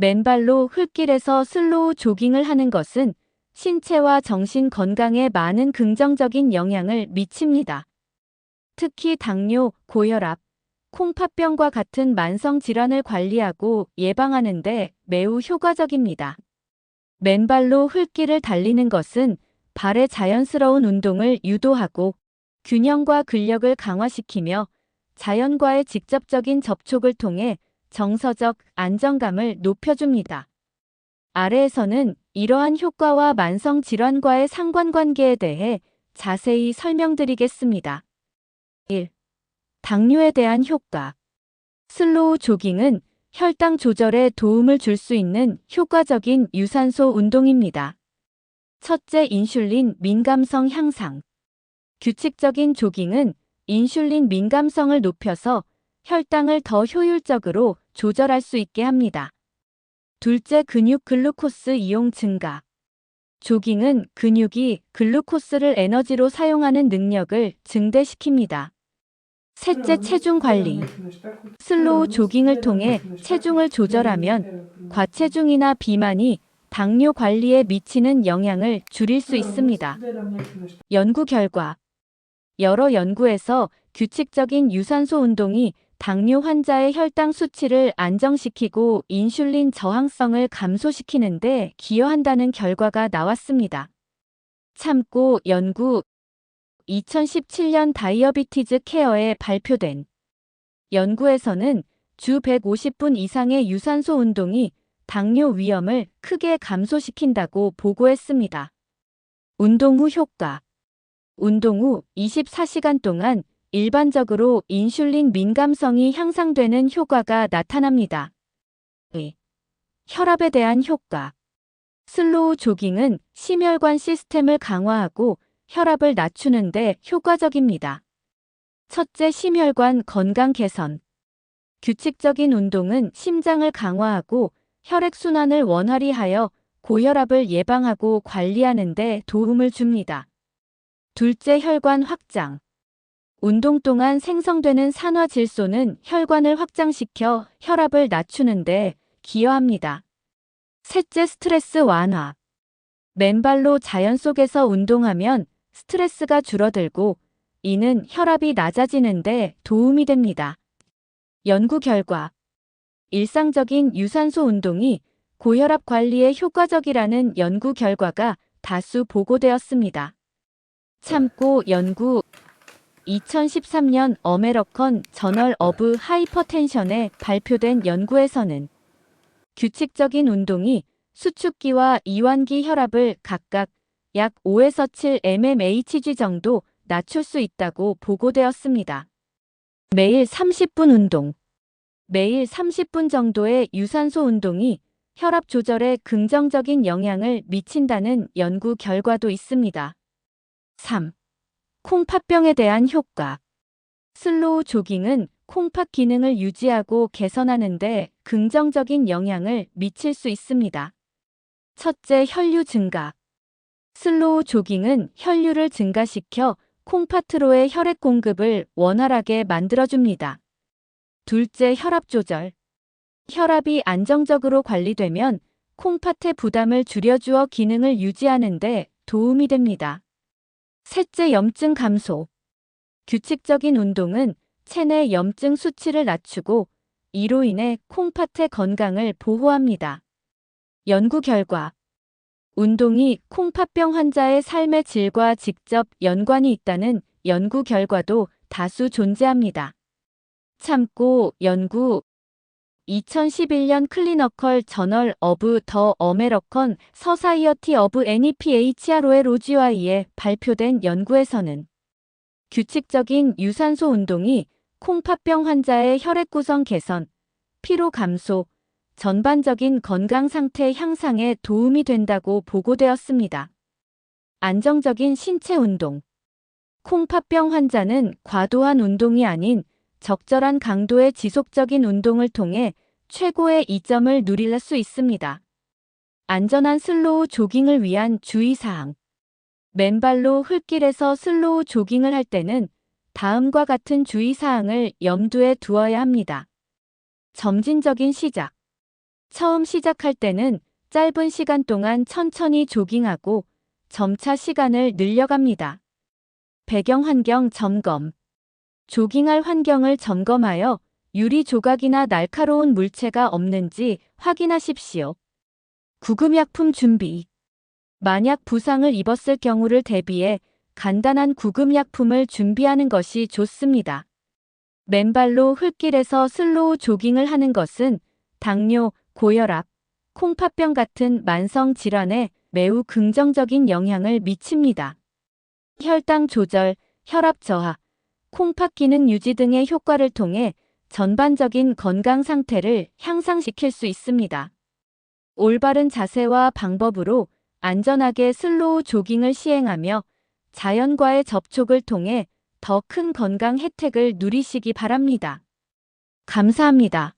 맨발로 흙길에서 슬로우 조깅을 하는 것은 신체와 정신 건강에 많은 긍정적인 영향을 미칩니다. 특히 당뇨, 고혈압, 콩팥병과 같은 만성 질환을 관리하고 예방하는 데 매우 효과적입니다. 맨발로 흙길을 달리는 것은 발의 자연스러운 운동을 유도하고 균형과 근력을 강화시키며 자연과의 직접적인 접촉을 통해 정서적 안정감을 높여줍니다. 아래에서는 이러한 효과와 만성 질환과의 상관관계에 대해 자세히 설명드리겠습니다. 1. 당뇨에 대한 효과. 슬로우 조깅은 혈당 조절에 도움을 줄 수 있는 효과적인 유산소 운동입니다. 첫째, 인슐린 민감성 향상. 규칙적인 조깅은 인슐린 민감성을 높여서 혈당을 더 효율적으로 조절할 수 있게 합니다. 둘째, 근육 글루코스 이용 증가. 조깅은 근육이 글루코스를 에너지로 사용하는 능력을 증대시킵니다. 셋째, 체중 관리. 슬로우 조깅을 통해 체중을 조절하면 과체중이나 비만이 당뇨 관리에 미치는 영향을 줄일 수 있습니다. 연구 결과 여러 연구에서 규칙적인 유산소 운동이 당뇨 환자의 혈당 수치를 안정시키고 인슐린 저항성을 감소시키는데 기여한다는 결과가 나왔습니다. 참고 연구 2017년 다이어비티즈 케어에 발표된 연구에서는 주 150분 이상의 유산소 운동이 당뇨 위험을 크게 감소시킨다고 보고했습니다. 운동 후 효과 운동 후 24시간 동안 일반적으로 인슐린 민감성이 향상되는 효과가 나타납니다. 의. 혈압에 대한 효과 슬로우 조깅은 심혈관 시스템을 강화하고 혈압을 낮추는 데 효과적입니다. 첫째, 심혈관 건강 개선. 규칙적인 운동은 심장을 강화하고 혈액순환을 원활히 하여 고혈압을 예방하고 관리하는 데 도움을 줍니다. 둘째, 혈관 확장. 운동 동안 생성되는 산화 질소는 혈관을 확장시켜 혈압을 낮추는데 기여합니다. 셋째, 스트레스 완화. 맨발로 자연 속에서 운동하면 스트레스가 줄어들고 이는 혈압이 낮아지는데 도움이 됩니다. 연구 결과 일상적인 유산소 운동이 고혈압 관리에 효과적이라는 연구 결과가 다수 보고되었습니다. 참고 연구 2013년 어메러컨 저널 어브 하이퍼텐션에 발표된 연구에서는 규칙적인 운동이 수축기와 이완기 혈압을 각각 약 5에서 7 mmHg 정도 낮출 수 있다고 보고되었습니다. 매일 30분 운동 매일 30분 정도의 유산소 운동이 혈압 조절에 긍정적인 영향을 미친다는 연구 결과도 있습니다. 3. 콩팥병에 대한 효과 슬로우 조깅은 콩팥 기능을 유지하고 개선하는 데 긍정적인 영향을 미칠 수 있습니다. 첫째, 혈류 증가. 슬로우 조깅은 혈류를 증가시켜 콩팥으로의 혈액 공급을 원활하게 만들어줍니다. 둘째, 혈압 조절. 혈압이 안정적으로 관리되면 콩팥의 부담을 줄여주어 기능을 유지하는 데 도움이 됩니다. 셋째, 염증 감소. 규칙적인 운동은 체내 염증 수치를 낮추고 이로 인해 콩팥의 건강을 보호합니다. 연구 결과 운동이 콩팥병 환자의 삶의 질과 직접 연관이 있다는 연구 결과도 다수 존재합니다. 참고 연구 2011년 클리너컬 저널 어브 더 어메러컨 서사이어티 어브 NEPHRO의 로지와이에 발표된 연구에서는 규칙적인 유산소 운동이 콩팥병 환자의 혈액 구성 개선, 피로 감소, 전반적인 건강 상태 향상에 도움이 된다고 보고되었습니다. 안정적인 신체 운동. 콩팥병 환자는 과도한 운동이 아닌 적절한 강도의 지속적인 운동을 통해 최고의 이점을 누릴 수 있습니다. 안전한 슬로우 조깅을 위한 주의사항. 맨발로 흙길에서 슬로우 조깅을 할 때는 다음과 같은 주의사항을 염두에 두어야 합니다. 점진적인 시작. 처음 시작할 때는 짧은 시간 동안 천천히 조깅하고 점차 시간을 늘려갑니다. 배경 환경 점검. 조깅할 환경을 점검하여 유리 조각이나 날카로운 물체가 없는지 확인하십시오. 구급약품 준비. 만약 부상을 입었을 경우를 대비해 간단한 구급약품을 준비하는 것이 좋습니다. 맨발로 흙길에서 슬로우 조깅을 하는 것은 당뇨, 고혈압, 콩팥병 같은 만성 질환에 매우 긍정적인 영향을 미칩니다. 혈당 조절, 혈압 저하, 콩팥 기능 유지 등의 효과를 통해 전반적인 건강 상태를 향상시킬 수 있습니다. 올바른 자세와 방법으로 안전하게 슬로우 조깅을 시행하며 자연과의 접촉을 통해 더 큰 건강 혜택을 누리시기 바랍니다. 감사합니다.